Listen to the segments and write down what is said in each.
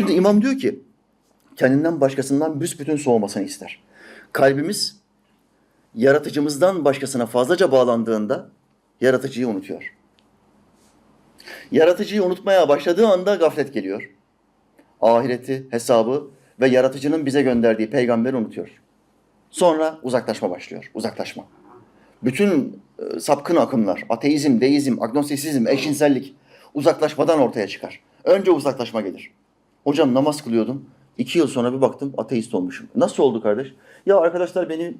Şimdi imam diyor ki kendinden başkasından büsbütün soğumasını ister. Kalbimiz yaratıcımızdan başkasına fazlaca bağlandığında yaratıcıyı unutuyor. Yaratıcıyı unutmaya başladığı anda gaflet geliyor. Ahireti, hesabı ve yaratıcının bize gönderdiği peygamberi unutuyor. Sonra uzaklaşma başlıyor. Uzaklaşma. Bütün e, sapkın akımlar, ateizm, deizm, agnostisizm, eşcinsellik uzaklaşmadan ortaya çıkar. Önce uzaklaşma gelir. Hocam namaz kılıyordum. İki yıl sonra bir baktım ateist olmuşum. Nasıl oldu kardeş? Ya arkadaşlar beni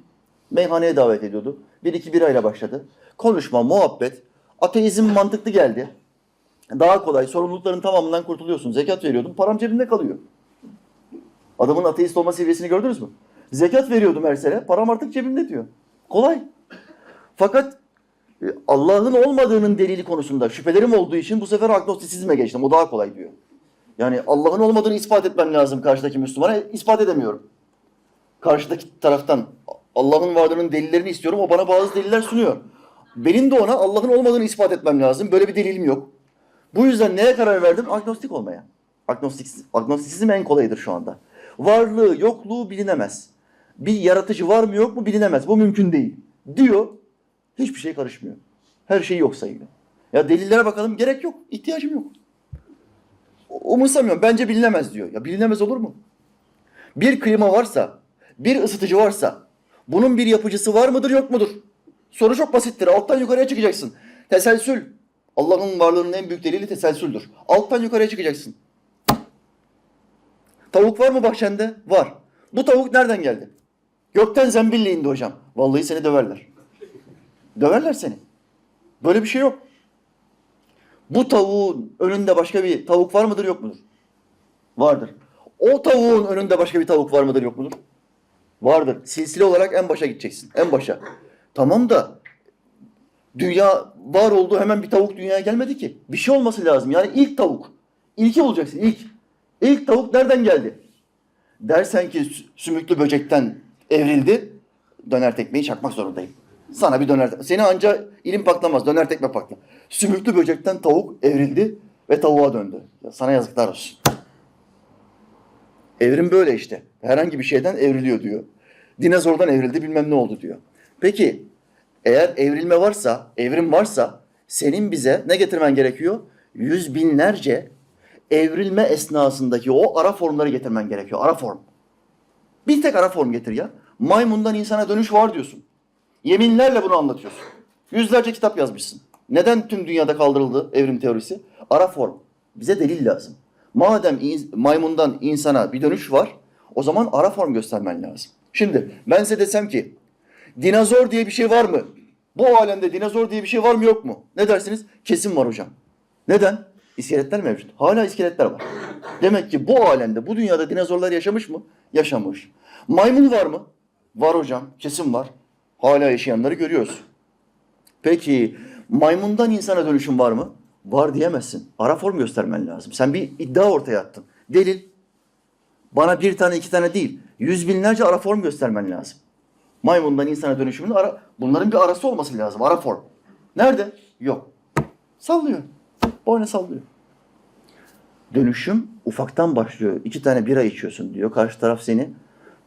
meyhaneye davet ediyordu. Bir iki birayla başladı. Konuşma, muhabbet. Ateizm mantıklı geldi. Daha kolay. Sorumlulukların tamamından kurtuluyorsun. Zekat veriyordum. Param cebimde kalıyor. Adamın ateist olma seviyesini gördünüz mü? Zekat veriyordum her sene. Param artık cebimde diyor. Kolay. Fakat e, Allah'ın olmadığının delili konusunda şüphelerim olduğu için bu sefer agnostisizme geçtim. O daha kolay diyor. Yani Allah'ın olmadığını ispat etmem lazım karşıdaki Müslümana. ispat edemiyorum. Karşıdaki taraftan Allah'ın varlığının delillerini istiyorum. O bana bazı deliller sunuyor. Benim de ona Allah'ın olmadığını ispat etmem lazım. Böyle bir delilim yok. Bu yüzden neye karar verdim? Agnostik olmaya. Agnostik, agnostisizm en kolayıdır şu anda. Varlığı, yokluğu bilinemez. Bir yaratıcı var mı yok mu bilinemez. Bu mümkün değil. Diyor. Hiçbir şey karışmıyor. Her şey yok sayıyor. Ya delillere bakalım gerek yok. ihtiyacım yok. Umursamıyorum. Bence bilinemez diyor. Ya bilinemez olur mu? Bir klima varsa, bir ısıtıcı varsa bunun bir yapıcısı var mıdır yok mudur? Soru çok basittir. Alttan yukarıya çıkacaksın. Teselsül. Allah'ın varlığının en büyük delili teselsüldür. Alttan yukarıya çıkacaksın. Tavuk var mı bahçende? Var. Bu tavuk nereden geldi? Gökten zembille indi hocam. Vallahi seni döverler. Döverler seni. Böyle bir şey yok. Bu tavuğun önünde başka bir tavuk var mıdır yok mudur? Vardır. O tavuğun önünde başka bir tavuk var mıdır yok mudur? Vardır. Silsile olarak en başa gideceksin. En başa. Tamam da dünya var oldu hemen bir tavuk dünyaya gelmedi ki. Bir şey olması lazım. Yani ilk tavuk. İlki olacaksın ilk. İlk tavuk nereden geldi? Dersen ki sü- sümüklü böcekten evrildi. Döner tekmeyi çakmak zorundayım. Sana bir döner Seni anca ilim paklamaz. Döner tekme pakla. Sümüklü böcekten tavuk evrildi ve tavuğa döndü. Ya sana yazıklar olsun. Evrim böyle işte. Herhangi bir şeyden evriliyor diyor. Dinozordan evrildi bilmem ne oldu diyor. Peki eğer evrilme varsa, evrim varsa senin bize ne getirmen gerekiyor? Yüz binlerce evrilme esnasındaki o ara formları getirmen gerekiyor. Ara form. Bir tek ara form getir ya. Maymundan insana dönüş var diyorsun. Yeminlerle bunu anlatıyorsun. Yüzlerce kitap yazmışsın. Neden tüm dünyada kaldırıldı evrim teorisi? Ara form. Bize delil lazım. Madem maymundan insana bir dönüş var, o zaman ara form göstermen lazım. Şimdi ben size desem ki dinozor diye bir şey var mı? Bu alemde dinozor diye bir şey var mı yok mu? Ne dersiniz? Kesin var hocam. Neden? İskeletler mevcut. Hala iskeletler var. Demek ki bu alemde, bu dünyada dinozorlar yaşamış mı? Yaşamış. Maymun var mı? Var hocam. Kesin var. Hala yaşayanları görüyoruz. Peki maymundan insana dönüşüm var mı? Var diyemezsin. Ara form göstermen lazım. Sen bir iddia ortaya attın. Delil. Bana bir tane iki tane değil. Yüz binlerce ara form göstermen lazım. Maymundan insana dönüşümün ara, bunların bir arası olması lazım. Ara form. Nerede? Yok. Sallıyor. Boyna sallıyor. Dönüşüm ufaktan başlıyor. İki tane bira içiyorsun diyor. Karşı taraf seni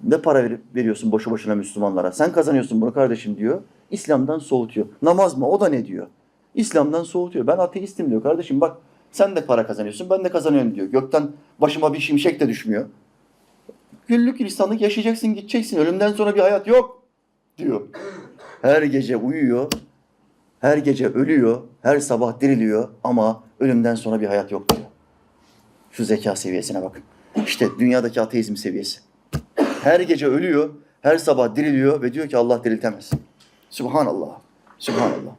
ne para verip veriyorsun boşu boşuna Müslümanlara. Sen kazanıyorsun bunu kardeşim diyor. İslam'dan soğutuyor. Namaz mı? O da ne diyor? İslam'dan soğutuyor. Ben ateistim diyor. Kardeşim bak sen de para kazanıyorsun. Ben de kazanıyorum diyor. Gökten başıma bir şimşek de düşmüyor. Güllük gülistanlık yaşayacaksın gideceksin. Ölümden sonra bir hayat yok diyor. Her gece uyuyor. Her gece ölüyor. Her sabah diriliyor. Ama ölümden sonra bir hayat yok diyor. Şu zeka seviyesine bakın. İşte dünyadaki ateizm seviyesi. Her gece ölüyor, her sabah diriliyor ve diyor ki Allah diriltemez. Subhanallah. Subhanallah.